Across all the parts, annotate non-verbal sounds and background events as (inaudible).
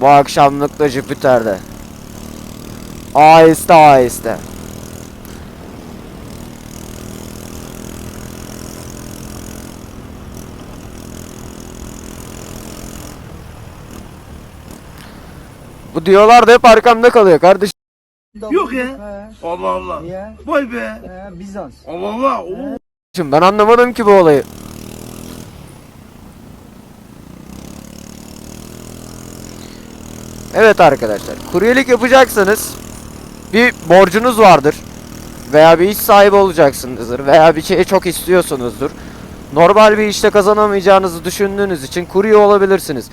Bu akşamlık da Jüpiter'de. Aheste aheste. Bu diyorlar da hep arkamda kalıyor kardeşim. Yok ya. He. Allah Allah. Niye? Vay be. He, Bizans. Allah Allah. Oo. Ben anlamadım ki bu olayı. Evet arkadaşlar, kuryelik yapacaksanız bir borcunuz vardır veya bir iş sahibi olacaksınızdır veya bir şeyi çok istiyorsunuzdur. Normal bir işte kazanamayacağınızı düşündüğünüz için kurye olabilirsiniz.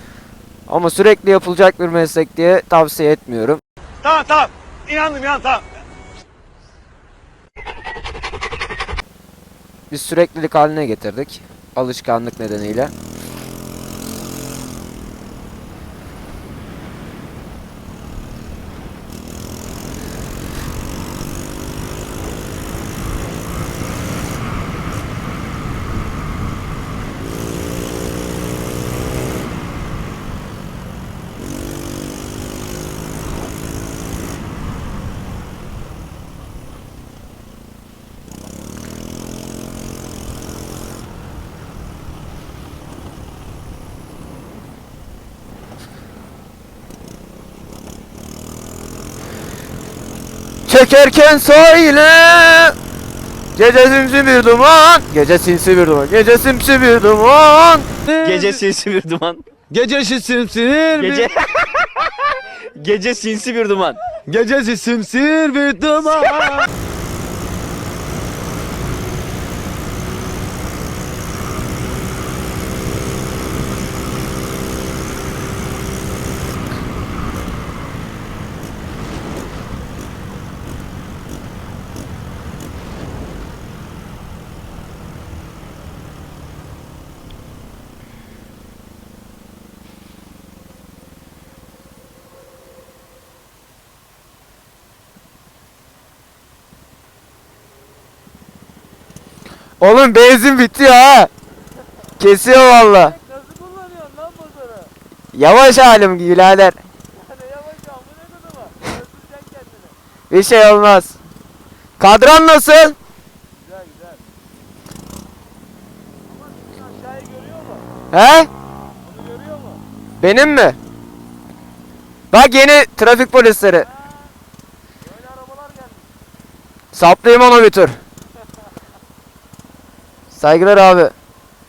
Ama sürekli yapılacak bir meslek diye tavsiye etmiyorum. Tamam tamam. İnandım ya tamam. Biz süreklilik haline getirdik. Alışkanlık nedeniyle. Çekerken sahile. Gece sinsi bir duman. Gece sinsi bir duman. Gece simsi bir duman. Gece sinsi bir duman. Gecesi simsir bir Gece (laughs) Gece sinsi bir duman. Gecesi simsir bir duman Oğlum benzin bitti ha Kesiyor valla Nasıl kullanıyorsun lan motoru? Yavaş halim birader Hani yavaş al bu ne kadar var? Öldüreceksin kendini. Bir şey olmaz Kadran nasıl? Güzel güzel. Ama aşağıyı görüyor mu? He? Onu görüyor mu? Benim mi? Bak yeni trafik polisleri Böyle arabalar gelmiş. Saplayayım onu bir tur Saygılar abi.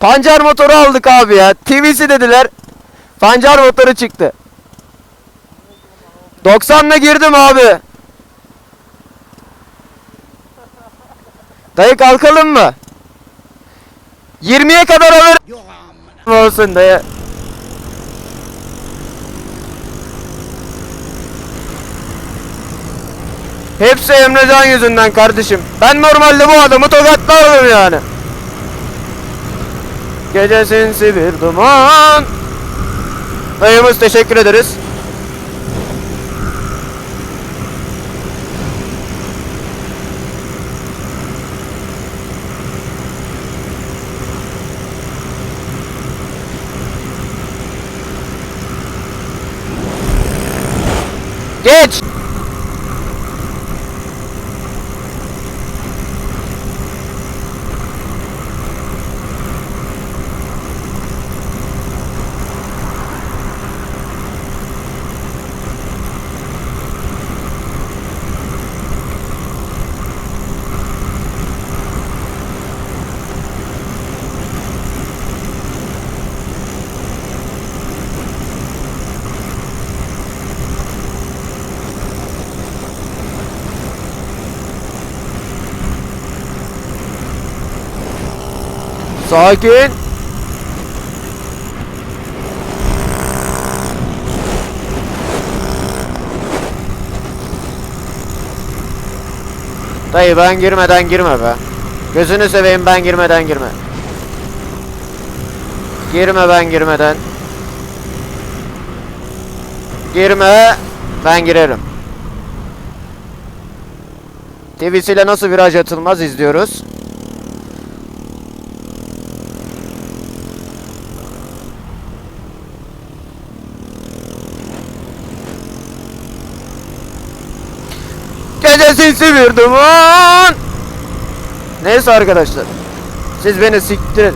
Pancar motoru aldık abi ya. TV'si dediler. Pancar motoru çıktı. 90'la girdim abi. Dayı kalkalım mı? 20'ye kadar alır olsun dayı. Hepsi Emrecan yüzünden kardeşim. Ben normalde bu adamı tokatlardım yani. Gece sinsi bir duman. Dayımız teşekkür ederiz. Geç. Sakin. Dayı ben girmeden girme be. Gözünü seveyim ben girmeden girme. Girme ben girmeden. Girme ben girerim. TV'siyle nasıl viraj atılmaz izliyoruz. Gece sinsi bir duman. Neyse arkadaşlar. Siz beni siktir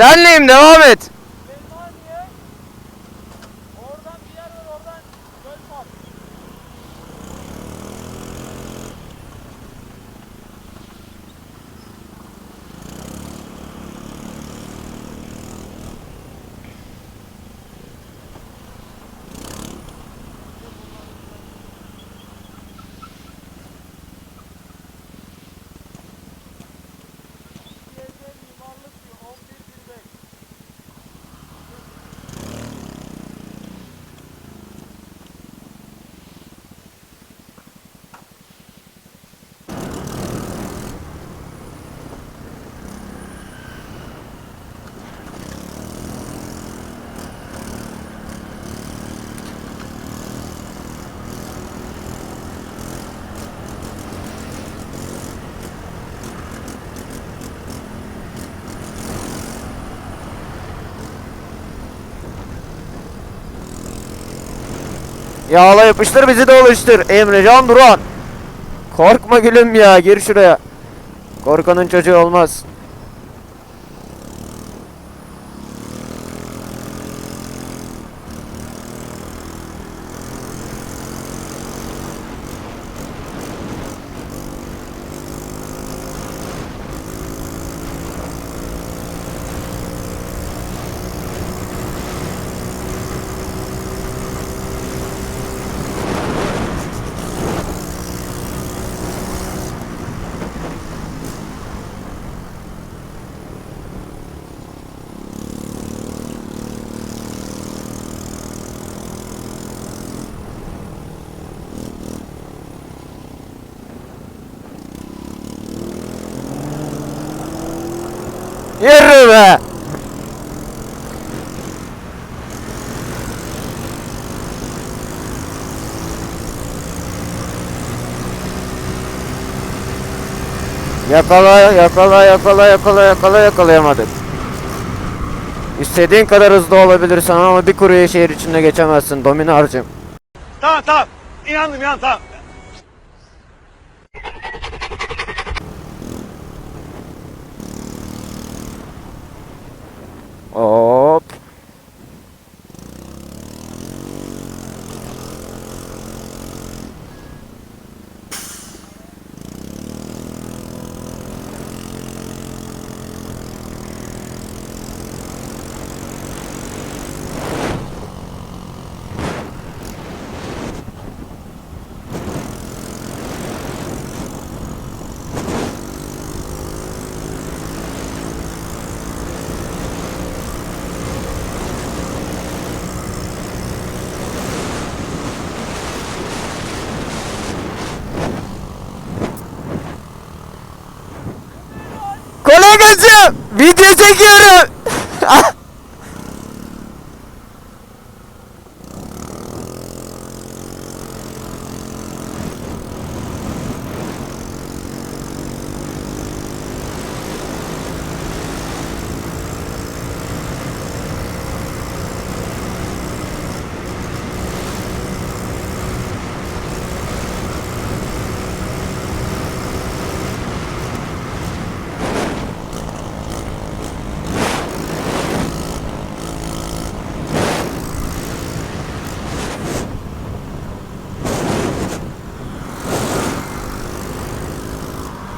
Senleyim devam et. Yağla yapıştır bizi de oluştur. Emrecan Duran. Korkma gülüm ya gir şuraya. Korkanın çocuğu olmaz. Yürü be. Yakala, yakala, yakala, yakala, yakala, yakalayamadık. İstediğin kadar hızlı olabilirsin ama bir kuruya şehir içinde geçemezsin Dominarcım. Tamam tamam. İnandım inandım tamam. อ๋อ video çekiyorum. (laughs)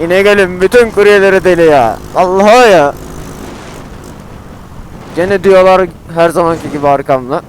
Yine gelin bütün kuryeleri deli ya. Allah'a ya. Gene diyorlar her zamanki gibi arkamda.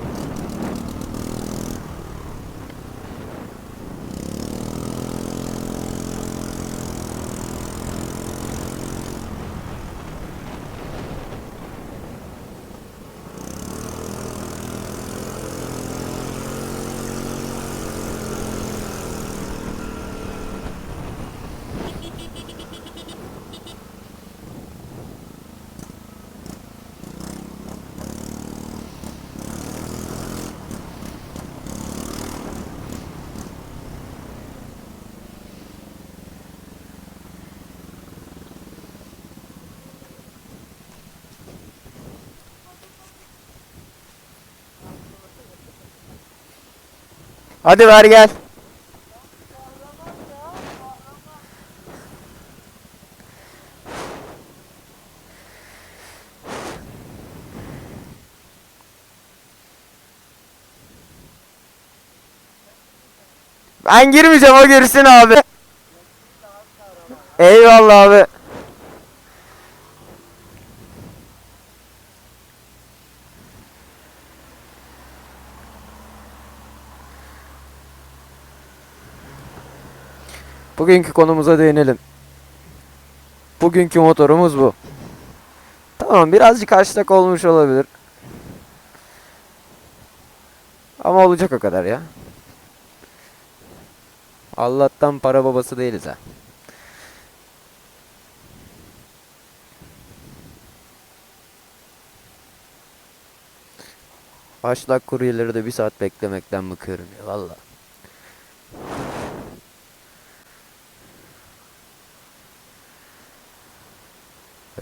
Hadi ver gel. Ben girmeyeceğim o girsin abi. Eyvallah abi. Bugünkü konumuza değinelim. Bugünkü motorumuz bu. Tamam birazcık haşlak olmuş olabilir. Ama olacak o kadar ya. Allah'tan para babası değiliz ha. Haşlak kuryeleri de bir saat beklemekten bıkıyorum ya valla.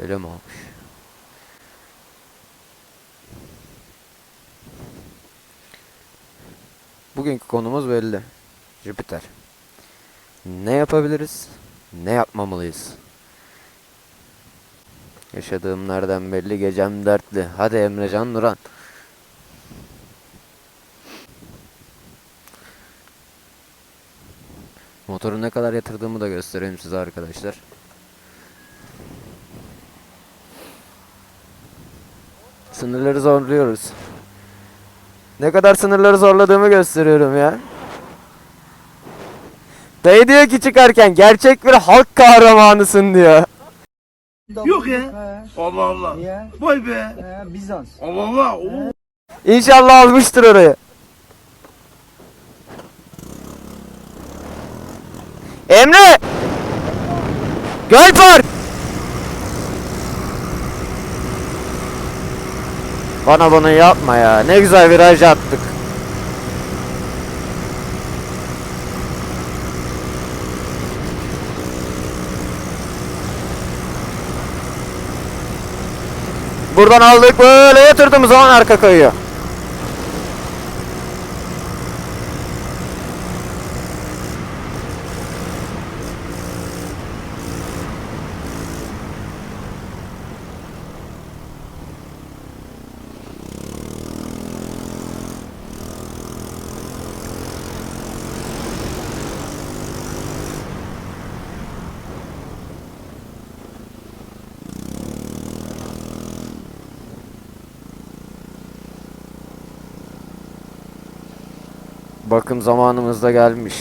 Öyle mi olmuş? Bugünkü konumuz belli. Jüpiter. Ne yapabiliriz? Ne yapmamalıyız? Yaşadığım nereden belli gecem dertli. Hadi Emrecan Duran. Motoru ne kadar yatırdığımı da göstereyim size arkadaşlar. Sınırları zorluyoruz. Ne kadar sınırları zorladığımı gösteriyorum ya. Dayı diyor ki çıkarken gerçek bir halk kahramanısın diyor. Yok ya. Allah Allah. Vay be. Bizans. Allah Allah. Oo. İnşallah almıştır orayı. Emre! Göl park! Bana bunu yapma ya. Ne güzel viraj attık. Buradan aldık böyle yatırdığımız zaman arka kayıyor. Bakım zamanımız da gelmiş.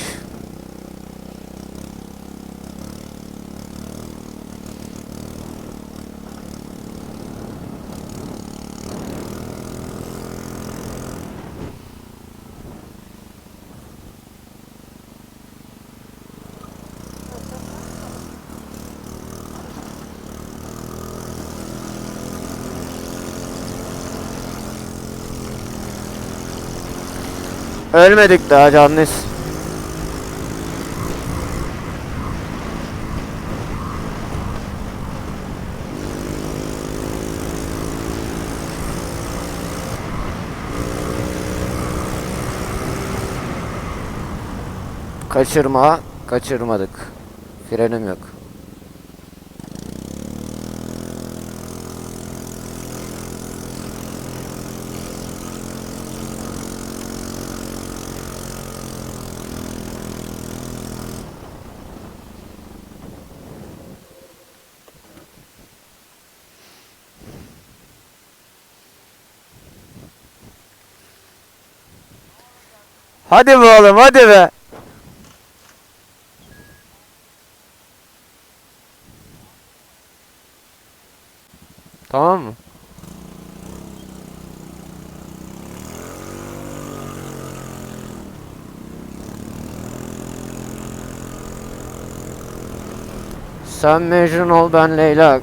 Ölmedik daha canlıyız. Kaçırma, kaçırmadık. Frenim yok. Hadi be oğlum hadi be. Tamam mı? Sen Mecnun ol ben Leyla.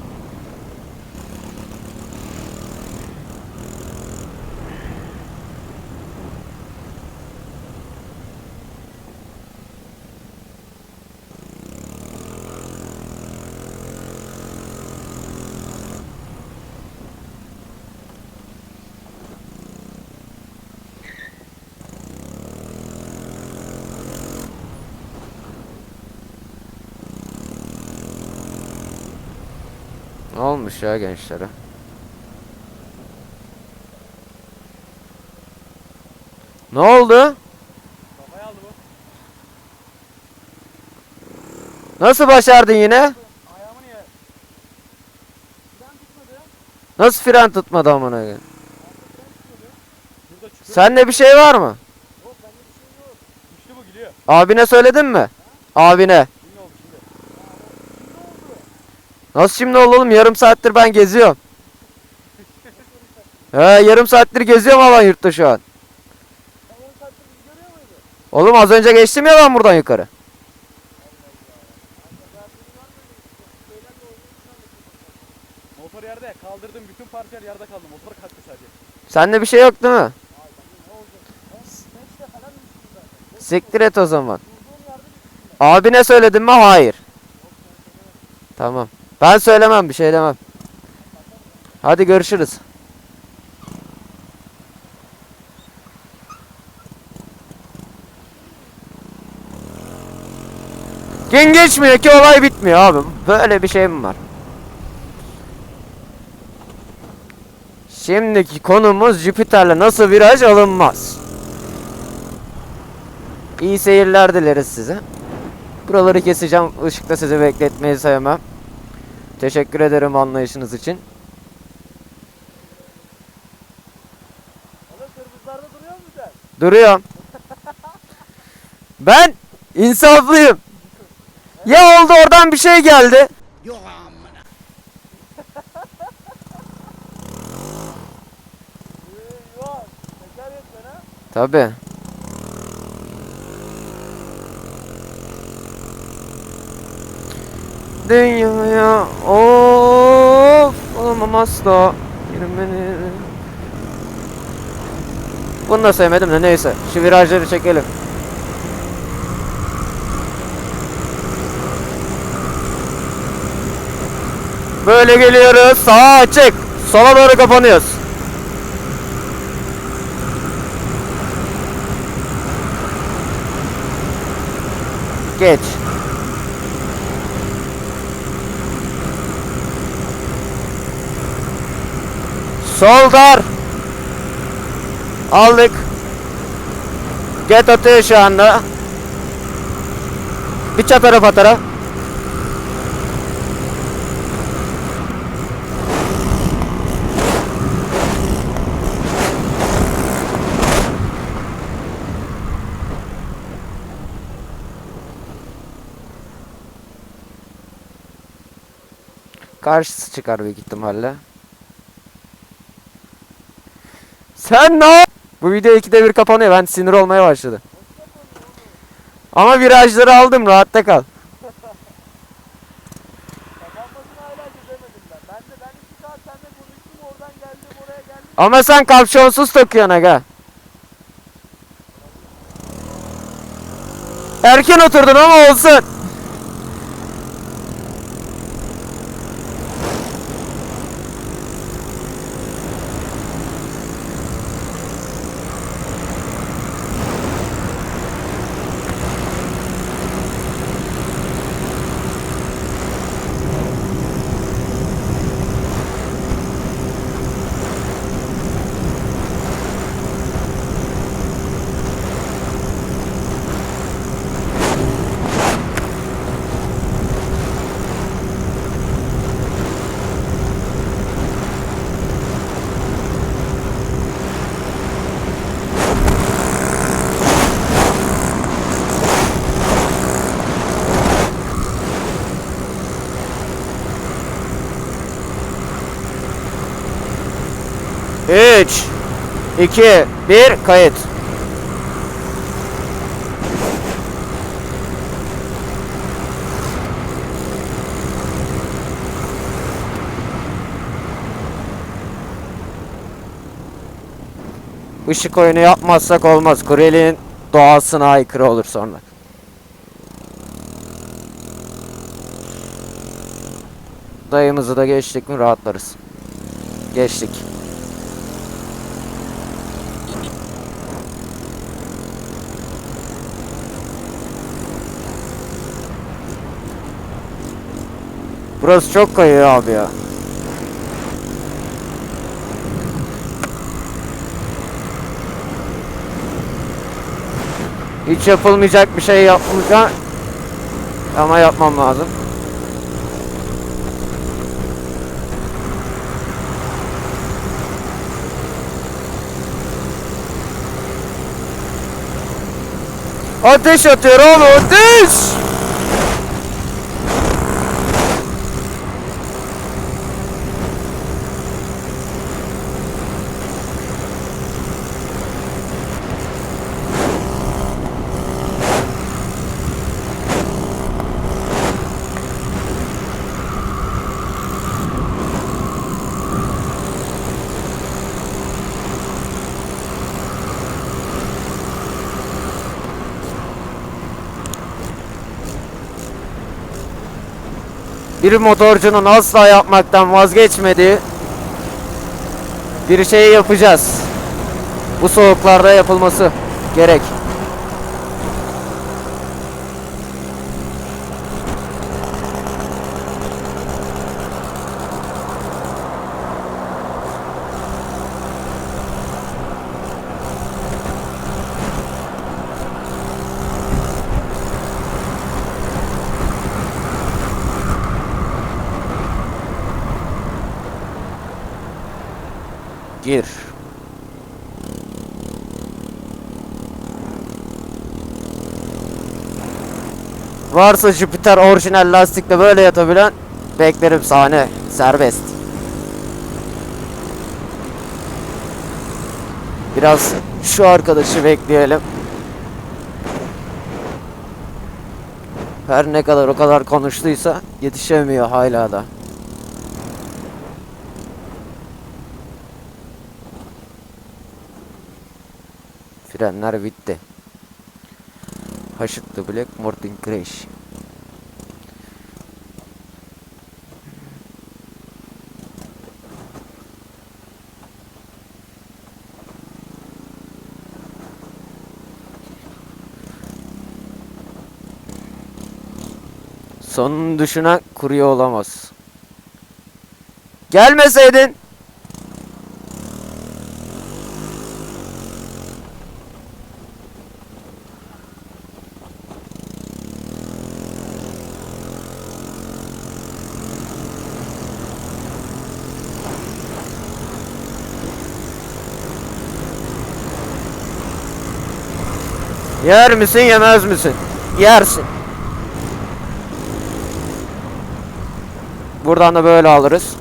Ne olmuş ya gençlere? Ne oldu? Kafaya aldı bu. Nasıl başardın yine? Nasıl fren tutmadı amına koyayım? Sende bir şey var mı? Yok bende bir şey yok. Bu gidiyor. Abine söyledin mi? Abine. Şimdi oldu şimdi. Nasıl şimdi oğlum? Yarım saattir ben geziyorum. He yarım saattir geziyorum alan yurtta şu an. Sen 10 saattir bizi görüyor muydun? Oğlum az önce geçtim ya ben buradan yukarı. Motor yerde kaldırdım bütün parçalar yerde kaldı. Motor kalktı sadece. Sende bir şey yok değil mi? Siktir et o zaman. Abine söyledin mi? Hayır. Tamam. Ben söylemem bir şey demem. Hadi görüşürüz. Gün geçmiyor ki olay bitmiyor abi. Böyle bir şey mi var? Şimdiki konumuz Jüpiter'le nasıl viraj alınmaz. İyi seyirler dileriz size. Buraları keseceğim. Işıkta sizi bekletmeyi sevmem. Teşekkür ederim anlayışınız için. Duruyorum. (laughs) Ben insaflıyım. Ya oldu oradan bir şey geldi. Eyvah. Dünyaya of olmam asla girmeni. Bunu da sevmedim de neyse. Şu virajları çekelim. Böyle geliyoruz. Sağa açık. Sola doğru kapanıyoruz. Geç. Sol dar. Aldık. Get atıyor şu anda. Bir çapara patara. Karşısı çıkar büyük ihtimalle. Sen ne Bu video ikide bir kapanıyor. Ben sinir olmaya başladı. Ama virajları aldım. Rahatta kal. Kapanmasını hala çözemedim ben. Ben de ben 2 saat seninle konuştum oradan geldim oraya geldim. Ama sen kapşonsuz takıyorsun aga. Erken oturdun ama olsun. 2, 1, kayıt. Işık oyunu yapmazsak olmaz. Kureli'nin doğasına aykırı olur sonra. Dayımızı da geçtik mi rahatlarız. Geçtik. Burası çok kayıyor abi ya. Hiç yapılmayacak bir şey yapmayacağım. Ama yapmam lazım. Ateş atıyor oğlum ateş! Bir motorcunun asla yapmaktan vazgeçmediği bir şeyi yapacağız. Bu soğuklarda yapılması gerek. Gir. Varsa Jupiter orijinal lastikle böyle yatabilen beklerim sahne serbest. Biraz şu arkadaşı bekleyelim. Her ne kadar o kadar konuştuysa yetişemiyor hala da. Frenler bitti. Haşıttı Black Morton Crash. Sonunu düşünen kurye olamaz. Gelmeseydin. Yer misin yemez misin? Yersin. Buradan da böyle alırız.